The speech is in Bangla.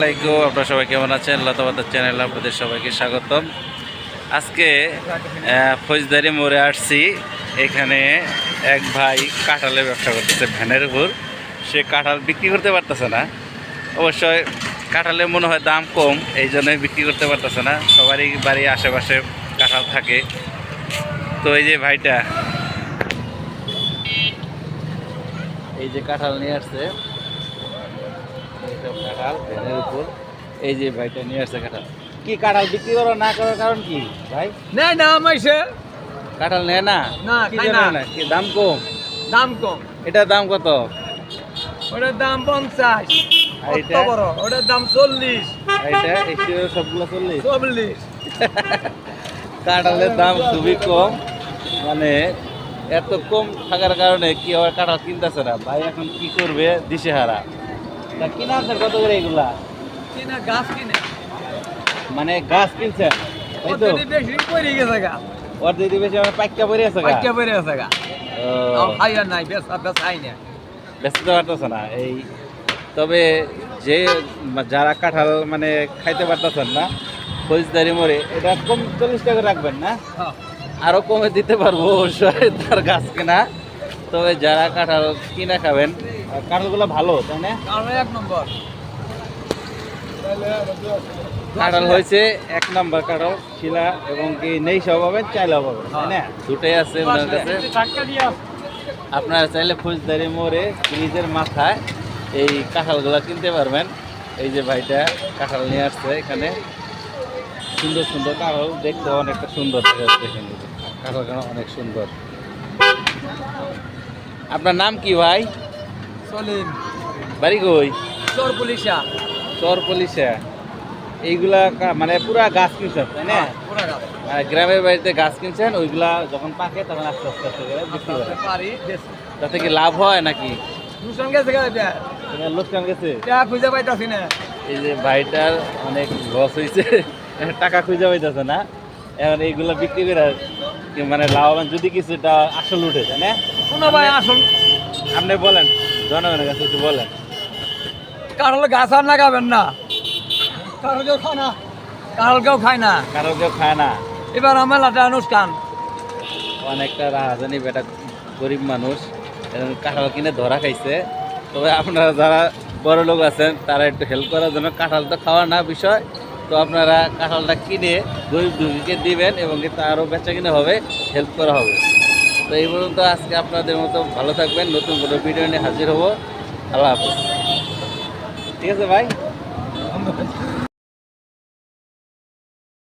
আসসালামাইকুম আপনারা সবাই কেমন আছেন? লতাবাতার চ্যানেলে আপনাদের সবাইকে স্বাগতম। আজকে ফৌজদারি মোড়ে আসছি। এখানে এক ভাই কাঁঠালের ব্যবসা করতেছে ভ্যানের উপর। সে কাঁঠাল বিক্রি করতে পারতেছে না। অবশ্যই কাঁঠালের মনে হয় দাম কম, এই জন্যই বিক্রি করতে পারতেছে না। সবারই বাড়ির আশেপাশে কাঁঠাল থাকে। তো এই যে ভাইটা, এই যে কাঁঠাল নিয়ে আসছে। এইসব কাঁঠাল ভ্যানের উপর। এই যে ভাইটা নিয়ে আসছে কাঁঠাল। কি কাঁঠাল বিক্রি করো না করার কারণ কি ভাই? না আমাইছে কাঁঠাল নেয় না? না, কি না। কি দাম কম? দাম কম। এটার দাম কত? ওটার দাম পঞ্চাশ। ওটার দাম চল্লিশ। এটা? সবগুলো চল্লিশ? চল্লিশ। কাঁঠালের দাম খুবই কম। মানে এত কম থাকার কারণে কি আবার কাঁঠাল কিনতেছে না? ভাই এখন কি করবে দিশে হারা তা কিনা আছে কত করে এগুলা? কিনা গাছ কিনে। মানে গাছ কিনছেন তাই তো? বেশি পড়ে গেছে গা। ওর দিদি বেশি আমার পাইকা পড়ে আছে গা? পাইকা পড়ে গেছে গা। ও। খাইয়া নাই বেসা বেসাই না। পারতেছে না? এই তবে যে যারা কাঁঠাল মানে খাইতে পারতেছেন না ফৌজদারি মরে এটা কম চল্লিশ টাকা রাখবেন না? হ্যাঁ। আরও কমে দিতে পারব অবশ্যই তার গাছ কেনা। তবে যারা কাঁঠাল কিনা খাবেন আর কাঁঠালগুলো ভালো তাই না? এক নম্বর। কাঁঠাল হয়েছে এক নম্বর কাঁঠাল শিলা এবং কি নেই সব পাবেন চাইলেও পাবেন তাই না? দুটোই আছে ওনার কাছে। আপনারা চাইলে ফৌজদারি মোড়ে ব্রিজের মাথায় এই কাঁঠালগুলো কিনতে পারবেন। এই যে ভাইটা কাঁঠাল নিয়ে আসছে এখানে। সুন্দর সুন্দর কাঁঠাল দেখতে অনেকটা সুন্দর। দেখা যাচ্ছে অনেক সুন্দর। আপনার নাম কি ভাই? সলিম। বাড়ি কই? চোর পুলিশা। চর পলিশা। এইগুলা মানে পুরা গাছ কিনছেন তাই না? পুরা গাছ। গ্রামের বাড়িতে গাছ কিনছেন ওইগুলা যখন পাকে তখন আস্তে আস্তে আস্তে করে বিক্রি করেন তাতে কি লাভ হয় নাকি? দুশন গেছে লোকসান গেছে? খুঁজে পাইতাছি না। এই যে ভাইটার অনেক লস হয়েছে টাকা খুঁজে পাইতেছে না? এখন এইগুলো বিক্রি করে মানে লাভবান যদি কিছুটা আসল উঠে তাই না? শোনো ভাই আসুন আপনি বলেন জনগণের কাছে একটু বলেন। কারণ গাছ আর লাগাবেন না। কারও কেউ খায় না। কারণ কেউ খায় না। কারও কেউ খায় না। এবার আমার লাটা অনুষ্ঠান। অনেকটা রাহাজানি বেটা গরিব মানুষ কাঁঠাল কিনে ধরা খাইছে। তবে আপনারা যারা বড় লোক আছেন তারা একটু হেল্প করার জন্য কাঁঠাল তো খাওয়া না বিষয়। তো আপনারা কাঁঠালটা কিনে গরিব দুঃখীকে দিবেন এবং কিন্তু আরও বেচা কিনে হবে হেল্প করা হবে। তো এই পর্যন্ত আজকে আপনাদের মতো ভালো থাকবেন, নতুন কোনো ভিডিও নিয়ে হাজির হব। আল্লাহ হাফিজ। ঠিক আছে ভাই?